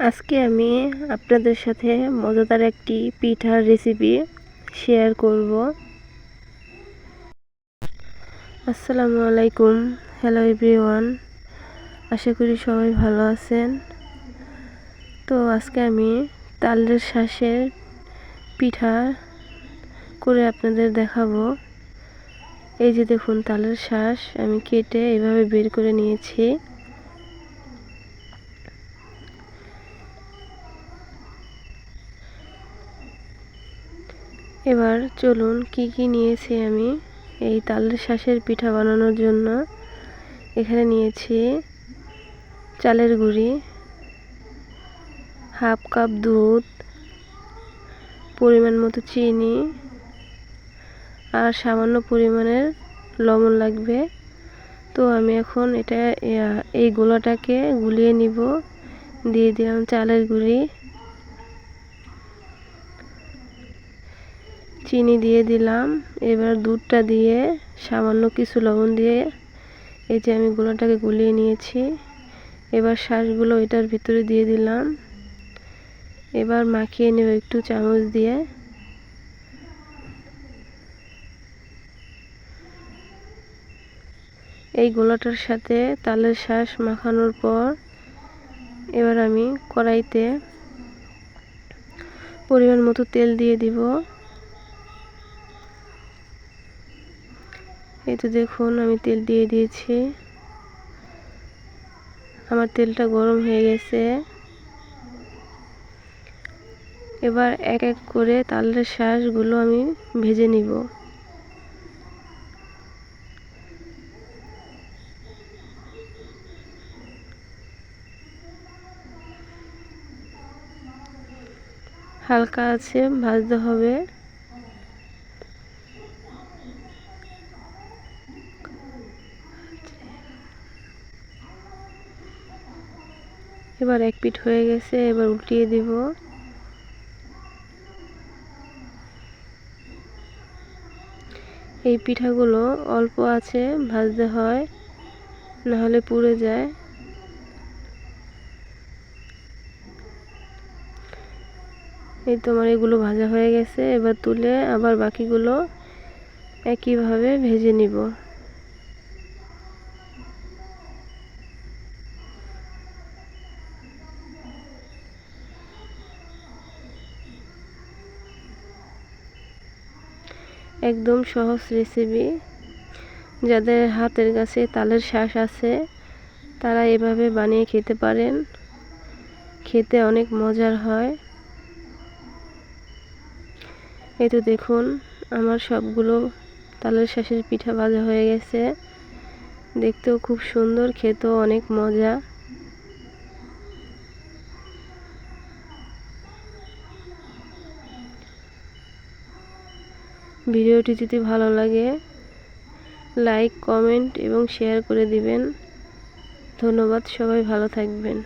আজকে আমি আপনাদের সাথে মজাদার একটি পিঠার রেসিপি শেয়ার করব। আসসালামু আলাইকুম হ্যালো এভরিওয়ান আশা করি সবাই ভালো আছেন। তো আজকে আমি তালের শ্বাসের পিঠা করে আপনাদের দেখাবো। এই যে দেখুন, তালের শ্বাস আমি কেটে এভাবে বের করে নিয়েছি। এবার চলুন কি কি নিয়েছি আমি? এই তালের শ্বাসের পিঠা বানানোর জন্য। এখানে নিয়েছি চালের গুঁড়ি, হাফ কাপ দুধ, পরিমাণ মতো চিনি আর সামান্য পরিমাণের লবণ লাগবে। তো আমি এখন এটা এই গোলাটাকে গুলিয়ে নিব। দিয়ে দিলাম চালের গুঁড়ি। চিনি দিয়ে দিলাম। এবার দুধটা দিয়ে সামান্য কিছু লবণ দিয়ে এই যে আমি গুঁড়োটাকে গুলিয়ে নিয়েছি। এবার শ্বাসগুলো এটার ভিতরে দিয়ে দিলাম। এবার মাখিয়ে নেব একটু চামচ দিয়ে। এই গোলাটার সাথে তালের শ্বাস মাখানোর পর এবার আমি কড়াইতে পরিমাণ মতো তেল দিয়ে দিব। এই তো দেখুন, আমি তেল দিয়ে দিয়েছি। আমার তেলটা গরম হয়ে গেছে। এবার এক এক করে তালের শ্বাসগুলো আমি ভেজে নিব। হালকা আছে, ভাজতে হবে। এবার এক পিঠ হয়ে গেছে, এবার উল্টিয়ে দিব। এই পিঠাগুলো অল্প আছে, ভাজতে হয়, নাহলে পুড়ে যায়। এই তোমার এগুলো ভাজা হয়ে গেছে, এবার তুলে আবার বাকিগুলো একইভাবে ভেজে নিব। একদম সহজ রেসিপি যাদের হাতের কাছে তালের শ্বাস আছে, তারা এভাবে বানিয়ে খেতে পারেন। খেতে অনেক মজার হয়। এই তো দেখুন, আমার সবগুলো তালের শ্বাসের পিঠা ভাজা হয়ে গেছে। দেখতেও খুব সুন্দর, খেতেও অনেক মজা। ভিডিওটি যদি ভালো লাগে লাইক কমেন্ট এবং শেয়ার করে দিবেন। ধন্যবাদ সবাই ভালো থাকবেন।